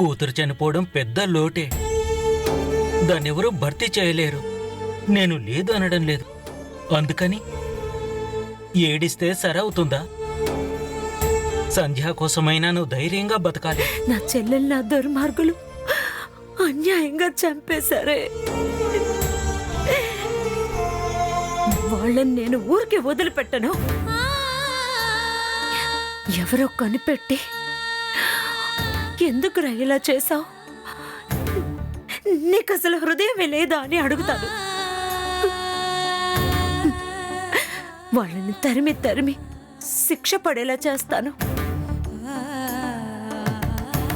కూతురు చనిపోవడం పెద్ద లోటే. దాన్నెవరూ భర్తీ చేయలేరు. నేను లేదు అనడం లేదు. అందుకని ఏడిస్తే సరవుతుందా? సంధ్యా కోసమైనా నువ్వు ధైర్యంగా బతకాలి. నా చెల్లెలు నా దుర్మార్గులు అన్యాయంగా చంపేశారే. వాళ్ళని నేను ఊరికే వదిలిపెట్టను. ఎవరో కనిపెట్టి ఎందుకు ఇలా చేశావు? నీకు అసలు హృదయమే లేదా అని అడుగుతాను. వాళ్ళని తరిమి తరిమి శిక్ష పడేలా చేస్తాను.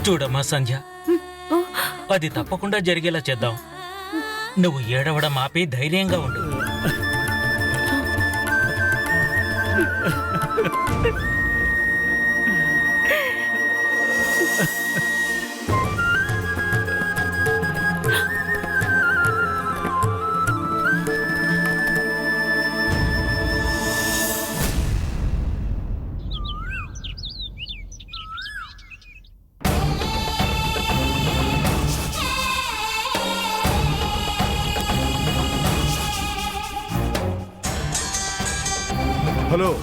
చూడమ్మా సంధ్య. అది తప్పకుండా జరిగేలా చేద్దాం. నువ్వు ఏడవడం ఆపి ధైర్యంగా ఉండు. హలో.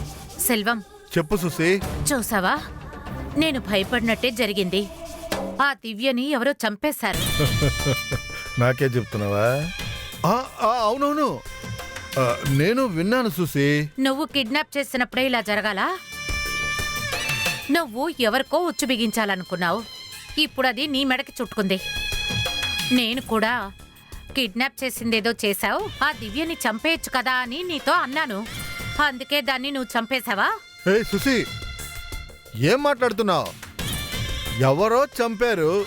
సెల్వం. చెప్పు సుసి చూసావా? నేను భయపడినట్టే జరిగింది. ఆ దివ్యని ఎవరో చంపేశారు. నాకే చెప్తున్నావా? ఆ, ఆ, అవునవును. ఆ, నేను విన్నాను సుసి నువ్వు కిడ్నాప్ చేసినప్పుడే ఇలా జరగాలా? నువ్వు ఎవరికో ఉచ్చు బిగించాలనుకున్నావు. ఇప్పుడు అది నీ మెడకి చుట్టుకుంది. నేను కూడా కిడ్నాప్ చేసిందేదో చేశావు. ఆ దివ్యని చంపేయచ్చు కదా అని నీతో అన్నాను. అందుకే దాన్ని నువ్వు చంపేశావా? ఏ సుసి ఏం మాట్లాడుతున్నావు? ఎవరో చంపారు.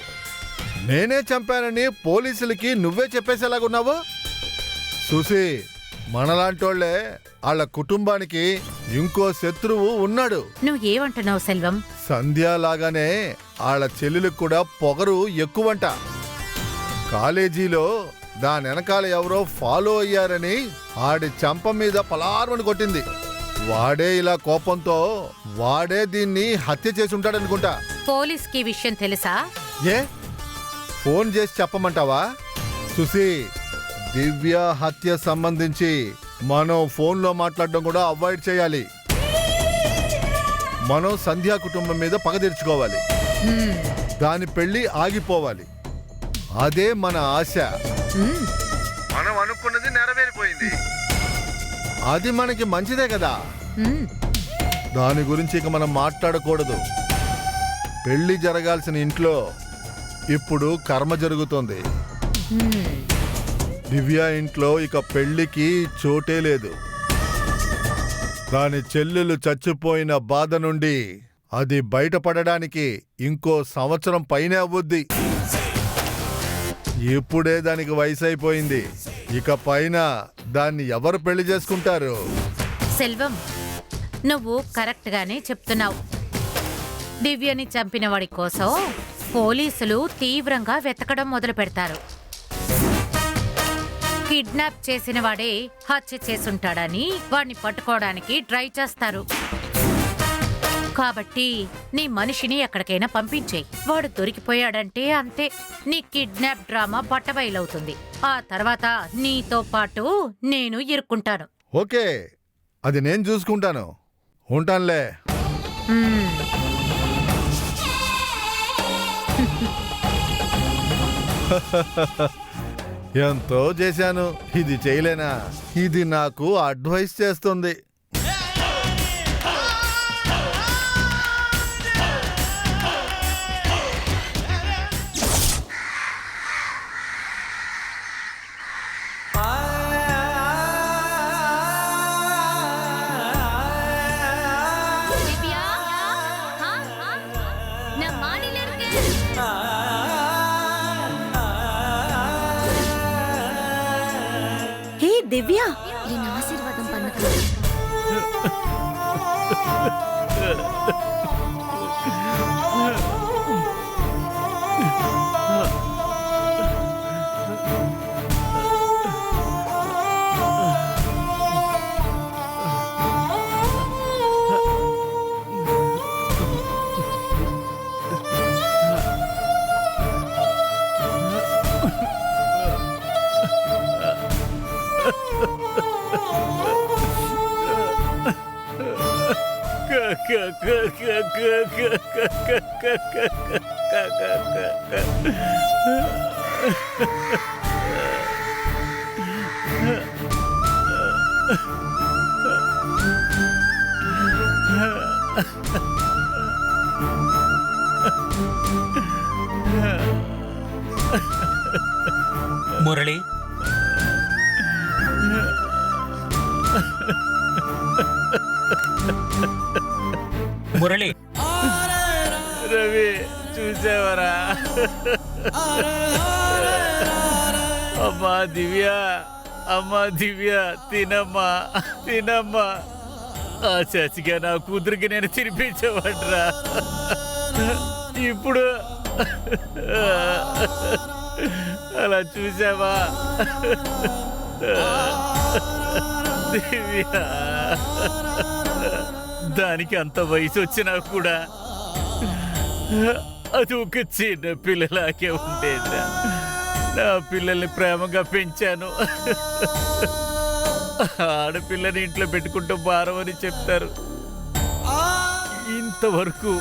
నేనే చంపానని పోలీసులకి నువ్వే చెప్పేసేలాగున్నావు సుసి మనలాంటోళ్ళే వాళ్ళ కుటుంబానికి ఇంకో శత్రువు ఉన్నాడు. నువ్వు ఏమంటున్నావు సెల్వం? సంధ్య లాగానే వాళ్ళ చెల్లెలకు కూడా పొగరు ఎక్కువంట. కాలేజీలో దాని వెనకాల ఎవరో ఫాలో అయ్యారని ఆడి చంప మీద పలారమని కొట్టింది. వాడే ఇలా కోపంతో వాడే దీన్ని హత్య చేసి ఉంటాడనుకుంటా పోలీస్కి ఈ విషయం తెలుసా? ఏ? ఫోన్ చేసి చెప్పమంటావా? సుసి దివ్య హత్య సంబంధించి మనం ఫోన్లో మాట్లాడడం కూడా అవాయిడ్ చేయాలి. మనం సంధ్యా కుటుంబం మీద పగ తీర్చుకోవాలి. దాని పెళ్ళి ఆగిపోవాలి. అదే మన ఆశ. మనం అనుకున్నది నెరవేరిపోయింది. అది మనకి మంచిదే కదా. దాని గురించి ఇక మనం మాట్లాడకూడదు. పెళ్ళి జరగాల్సిన ఇంట్లో ఇప్పుడు కర్మ జరుగుతుంది. దివ్య ఇంట్లో ఇక పెళ్ళికి చోటే లేదు. దాని చెల్లెలు చచ్చిపోయిన బాధ నుండి అది బయటపడడానికి ఇంకో సంవత్సరం పైనే అవ్వుద్ది ఇప్పుడే దానికి వయసు అయిపోయింది ఇక పైన దాన్ని ఎవరు పెళ్ళి చేసుకుంటారు? సెల్వం నువ్వు కరెక్ట్ గానే చెప్తున్నావు. దివ్యని చంపిన వాడి కోసం పోలీసులు తీవ్రంగా వెతకడం మొదలు పెడతారు. కిడ్నాప్ చేసిన వాడే హత్య చేసుంటాడని వాడిని పట్టుకోవడానికి ట్రై చేస్తారు. కాబట్టి నీ మనిషిని ఎక్కడికైనా పంపించేయి. వాడు దొరికిపోయాడంటే అంతే. నీ కిడ్నాప్ డ్రామా బట్టబయలవుతుంది. ఆ తర్వాత నీతో పాటు నేను ఇరుక్కుంటాను. ఓకే. అది నేను చూసుకుంటాను. ఉంటానులే. మ్మ్. ఎంతో చేశాను. ఇది చేయలేనా? ఇది నాకు అడ్వైస్ చేస్తుంది. అమ్మా దివ్య అమ్మా దివ్య తినమ్మా తినమ్మా. ఆ చచ్చిగా నా కూతురికి నేను తినిపించవట్రా ఇప్పుడు అలా చూసావా? దివ్య దానికి అంత వయసు వచ్చినా కూడా అది ఒక చిన్న పిల్లలాగే ఉండేదా. నా పిల్లల్ని ప్రేమగా పెంచాను. ఆడపిల్లని ఇంట్లో పెట్టుకుంటూ భారం అని చెప్తారు. ఇంతవరకు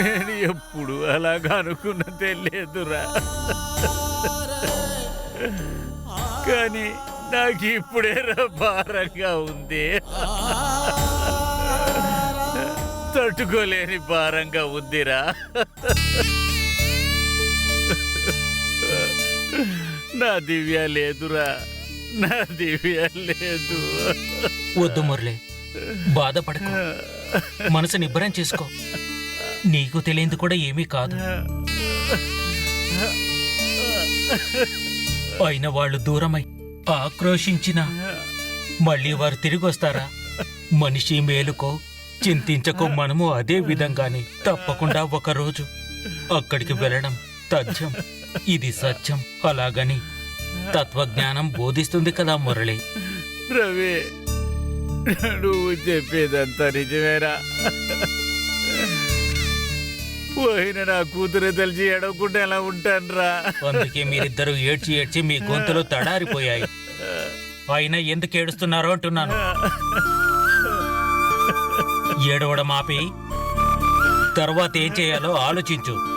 నేను ఎప్పుడు అలాగా అనుకున్నదే లేదురా. కానీ నాకు ఇప్పుడే భారంగా ఉంది. తట్టుకోలేని భారంగా ఉందిరా. నా దివ్య లేదురా. నా దివ్య లేదు. వద్దు మురళి. బాధపడకు. మనసు నిబ్బరం చేసుకో. నీకు తెలియంది కూడా ఏమీ కాదు. అయిన వాళ్ళు దూరమై ఆక్రోషించిన మళ్ళీ వారు తిరిగి వస్తారా మనిషి మేలుకో చింతించకో మనము అదే విధంగానే తప్పకుండా ఒక రోజు అక్కడికి వెళ్ళడం తథ్యం. ఇది సత్యం. అలాగని తత్వజ్ఞానం బోధిస్తుంది కదా మురళి. రవి నువ్వు చెప్పేదంతా నిజమేరా. పోయిన నా కూతురు తెలిసి ఎడవకుండా ఎలా ఉంటానురా? అందుకే మీరిద్దరూ ఏడ్చి ఏడ్చి మీ గొంతులు తడారిపోయాయి. అయినా ఎందుకు ఏడుస్తున్నారో అంటున్నాను. ఏడవడం ఆపి తర్వాత ఏం చేయాలో ఆలోచించు.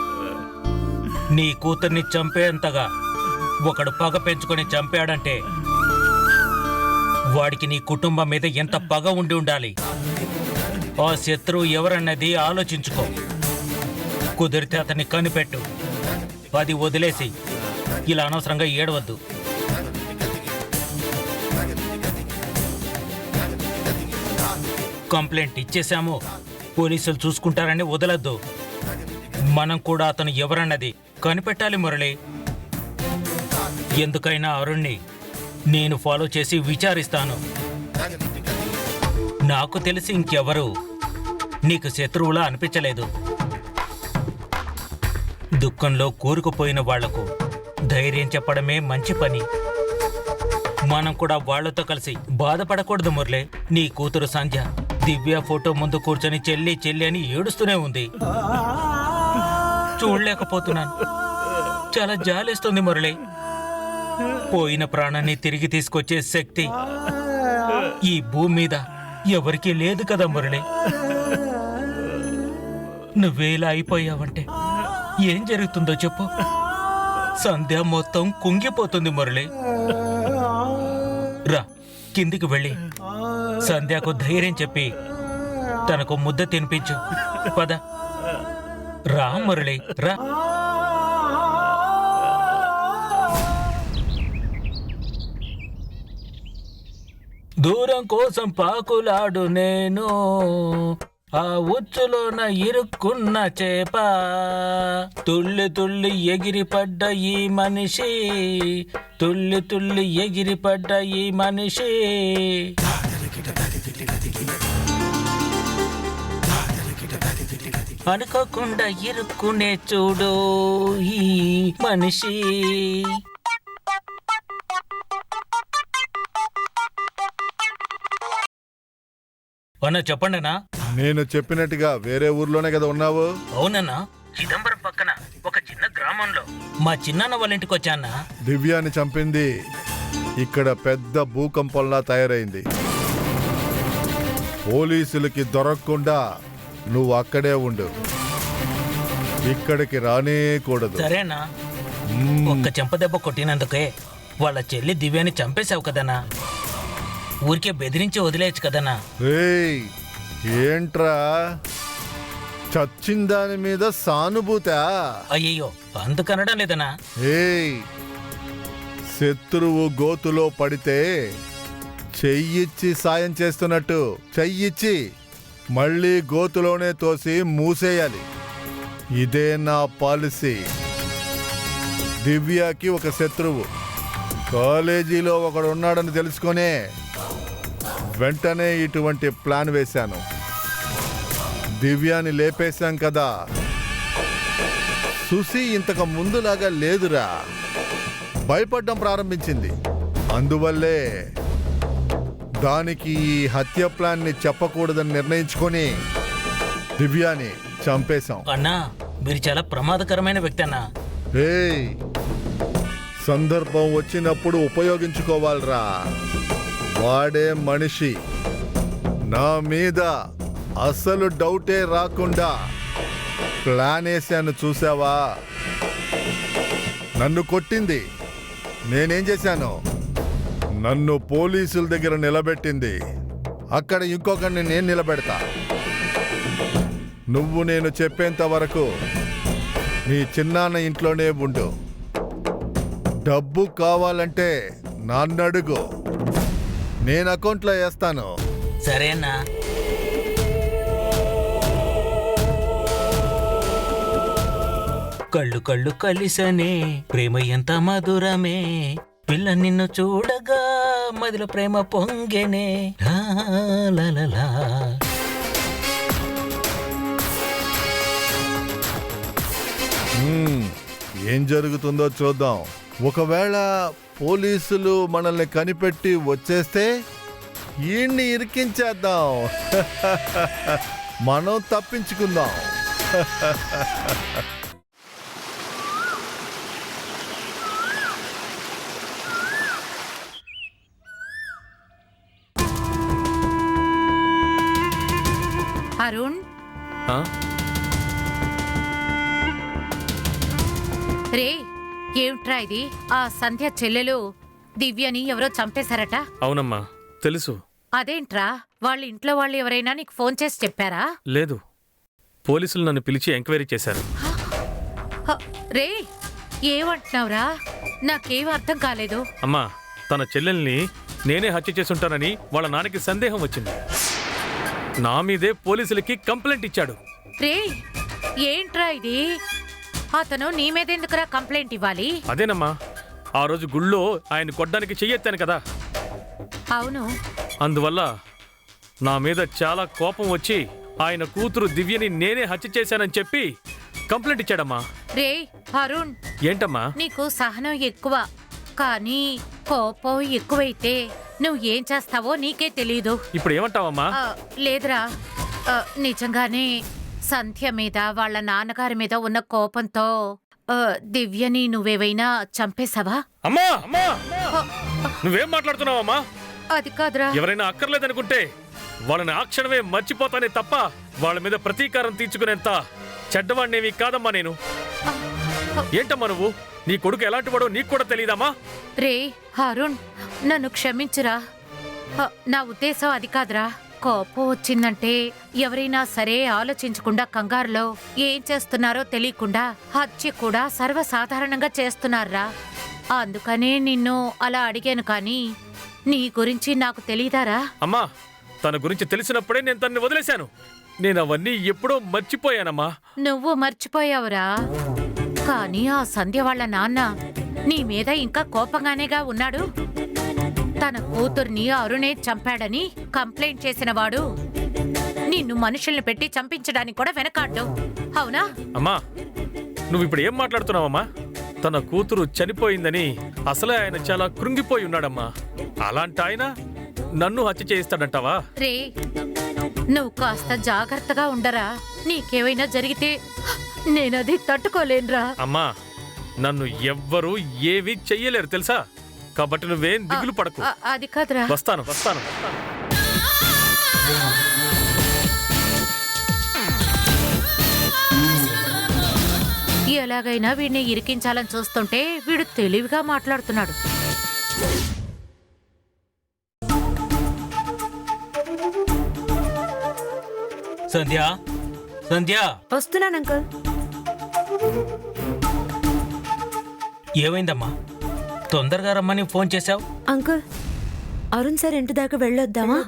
నీ కూతుర్ని చంపేంతగా ఒకడు పగ పెంచుకొని చంపాడంటే వాడికి నీ కుటుంబం మీద ఎంత పగ ఉండి ఉండాలి? ఆ శత్రువు ఎవరన్నది ఆలోచించుకో. కుదిరితే అతన్ని కనిపెట్టు. అది వదిలేసి ఇలా అనవసరంగా ఏడవద్దు. కంప్లైంట్ ఇచ్చేశాము. పోలీసులు చూసుకుంటారని వదలద్దు. మనం కూడా అతను ఎవరన్నది కనిపెట్టాలి మురళి. ఎందుకైనా అరుణ్ణి నేను ఫాలో చేసి విచారిస్తాను. నాకు తెలిసి ఇంకెవరు నీకు శత్రువులా అనిపించలేదు. దుఃఖంలో కూరుకుపోయిన వాళ్ళకు ధైర్యం చెప్పడమే మంచి పని. మనం కూడా వాళ్ళతో కలిసి బాధపడకూడదు మురళి. నీ కూతురు సంధ్య దివ్య ఫోటో ముందు కూర్చొని చెల్లి చెల్లి అని ఏడుస్తూనే ఉంది. చూడలేకపోతున్నాను. చాలా జాలేస్తుంది మురళి. పోయిన ప్రాణాన్ని తిరిగి తీసుకొచ్చే శక్తి ఈ భూమి మీద ఎవరికీ లేదు కదా మురళి. నువ్వేలా అయిపోయావంటే ఏం జరుగుతుందో చెప్పు. సంధ్య మొత్తం కుంగిపోతుంది మురళి. రా కిందికి వెళ్ళి సంధ్యకు ధైర్యం చెప్పి తనకు ముద్ద తినిపించు. పద. రా మురళి రా. దూరం కోసం పాకులాడు నేను ఆ ఉచ్చులోన ఇరుక్కున్న చేప. తుళ్ళి తుళ్ళి ఎగిరిపడ్డ ఈ మనిషి తుళ్ళి తుళ్ళి ఎగిరిపడ్డ ఈ మనిషి. అనుకోకుండా ఇరుక్కునే చూడు ఈ మనిషి. అన్న చెప్పండినా నేను చెప్పినట్టుగా వేరే ఊర్లోనే కదా ఉన్నావు? అవునన్నా. చిదంబరం పక్కన ఒక చిన్న గ్రామంలో మా చిన్నాన్న వాళ్ళ ఇంటికి వచ్చానా దివ్యాని చంపింది. ఇక్కడ పెద్ద భూకంపంలా తయారైంది. పోలీసులకి దొరకకుండా నువ్వు అక్కడే ఉండు. ఇక్కడికి రానే కూడదు సరేనా. ఒక్క చెంపదెబ్బ కొట్టినందుకే వాళ్ళ చెల్లి దివ్యాని చంపేశావు కదనా? ఊరికే బెదిరించి వదిలేయచ్చు కదనా? రేయ్ ఏంట్రా? చచ్చిన దాని మీద సానుభూతా? అయ్యయ్యో అందుకనడం లేదనా? ఏయ్ శత్రువు గోతులో పడితే చెయ్యిచ్చి సాయం చేస్తున్నట్టు. చెయ్యిచ్చి. మళ్ళీ గోతులోనే తోసి మూసేయాలి. ఇదే నా పాలసీ. దివ్యాకి ఒక శత్రువు. కాలేజీలో ఒకడు ఉన్నాడని తెలుసుకొనే వెంటనే ఇటువంటి ప్లాన్ వేశాను. దివ్యాని లేపేశాం కదా. సుసి ఇంతకు ముందులాగా లేదురా. భయపడడం ప్రారంభించింది. అందువల్లే దానికి ఈ హత్య ప్లాన్ని చెప్పకూడదని నిర్ణయించుకొని దివ్యాని చంపేశాం. అన్నా మీరు చాలా ప్రమాదకరమైన వ్యక్తి అన్నా. ఏయ్ సందర్భం వచ్చినప్పుడు ఉపయోగించుకోవాలిరా. వాడే మనిషి నా మీద అసలు డౌటే రాకుండా ప్లాన్ వేసాను చూసావా? నన్ను కొట్టింది. నేనేం చేశాను? నన్ను పోలీసుల దగ్గర నిలబెట్టింది. అక్కడ ఇంకొకరిని నేను నిలబెడతా. నువ్వు నేను చెప్పేంత వరకు నీ చిన్నాన్న ఇంట్లోనే ఉండు. డబ్బు కావాలంటే నన్నడుగు నేను అకౌంట్లో వేస్తాను. సరేనా కళ్ళు కళ్ళు కలిసనే ప్రేమ ఎంత మధురమే. పిల్ల నిన్ను చూడగా మదిలో ప్రేమ పొంగెనే. ఏం జరుగుతుందో చూద్దాం. ఒకవేళ పోలీసులు మనల్ని కనిపెట్టి వచ్చేస్తే ఈయన్ని ఇరికించేద్దాం. మనం తప్పించుకుందాం. రే ఏమిట్రా ఇది? ఆ సంధ్య చెల్లెలు దివ్యని ఎవరో చంపేశారట? అవునమ్మా తెలుసు. అదేంట్రా? వాళ్ళ ఇంట్లో వాళ్ళు ఎవరైనా నీకు ఫోన్ చేసి చెప్పారా? లేదు. పోలీసులు నన్ను పిలిచి ఎంక్వైరీ చేశారు. రే ఏమంటున్నావురా? నాకేం అర్థం కాలేదు. అమ్మా తన చెల్లెల్ని నేనే హత్య చేసుంటానని వాళ్ళ నాన్నకి సందేహం వచ్చింది. నా మీదే పోలీసులకి కంప్లైంట్ ఇచ్చాడు. రే ఏంట్రా ఇది? అతను నీ మీదెందుకురా కంప్లైంట్ ఇవ్వాలి? అదేనమ్మా ఆ రోజు గుళ్ళో ఆయన కొట్టడానికి చెయ్యెత్తాను కదా. అవును. అందువల్ల నా మీద చాలా కోపం వచ్చి ఆయన కూతురు దివ్యని నేనే హత్య చేశానని చెప్పి కంప్లైంట్ ఇచ్చాడమ్మా. రే అరుణ్. ఏంటమ్మా? నీకు సహనం ఎక్కువ కానీ కోపం ఎక్కువైతే నువ్వు ఏం చేస్తావో నీకే తెలీదు. ఇప్పుడు ఏమంటావమ్మా ఆ, లేదురా. ఆ, నిజంగానే సంధ్య మీద వాళ్ళ నాన్నగారి మీద ఉన్న కోపంతో ఆ, దివ్యని నువ్వేవైనా చంపేశావా? అమ్మా అమ్మా! నువ్వేం మాట్లాడుతున్నావమ్మా? అది కాదురా. ఎవరైనా అక్కర్లేదనుకుంటే వాళ్ళని ఆ క్షణమే మర్చిపోతానే తప్ప వాళ్ళ మీద ప్రతీకారం తీర్చుకునేంత చెడ్డవాణ్ణేమి కాదమ్మా నేను. ఏంటమ్మా నువ్వు? నీ కొడుకు ఎలాంటి వాడో నీకు కూడా తెలియదమ్మా రే అరుణ్ నన్ను క్షమించురా. నా ఉద్దేశం అది కాదురా. కోపం వచ్చిందంటే ఎవరైనా సరే ఆలోచించకుండా కంగారులో ఏం చేస్తున్నారో తెలియకుండా హత్య కూడా సర్వసాధారణంగా చేస్తున్నారా? అందుకనే నిన్ను అలా అడిగాను కానీ నీ గురించి నాకు తెలీదారా? అమ్మా తన గురించి తెలిసినప్పుడే నేను తన్ని వదిలేశాను. నేను అవన్నీ ఎప్పుడో మర్చిపోయానమ్మా. నువ్వు మర్చిపోయావురా. కానీ ఆ సంధ్య వాళ్ళ నాన్న నీ మీద ఇంకా కోపంగానేగా ఉన్నాడు. తన కూతుర్ని అరుణే చంపాడని కంప్లైంట్ చేసిన వాడు నిన్ను మనుషుల్ని పెట్టి చంపించడానికి కూడా వెనకాడ్డు. అవునా? అమ్మా నువ్వు ఇప్పుడు ఏం మాట్లాడుతున్నావమ్మా? తన కూతురు చనిపోయిందని అసలే ఆయన చాలా కృంగిపోయి ఉన్నాడమ్మా. అలాంటి ఆయన నన్ను హత్య చేయిస్తాడంటావా? రే నువ్వు కాస్త జాగ్రత్తగా ఉండరా. నీకేమైనా జరిగితే నేనది తట్టుకోలేనురా. అమ్మా నన్ను ఎవ్వరూ ఏమీ చెయ్యలేరు తెలుసా? కాబట్టి నువ్వేం దిగులు పడకు. అది కాదురా. వస్తాను వస్తాను. ఎలాగైనా వీడిని ఇరికించాలని చూస్తుంటే వీడు తెలివిగా మాట్లాడుతున్నాడు. సంధ్య సంధ్య. వస్తున్నాను అంకుల్. ఏమైందమ్మా? తొందరగా రమ్మని ఫోన్ చేశావు? అంకుల్ అరుణ్ సార్ ఇంటి దాకా వెళ్ళొద్దామా?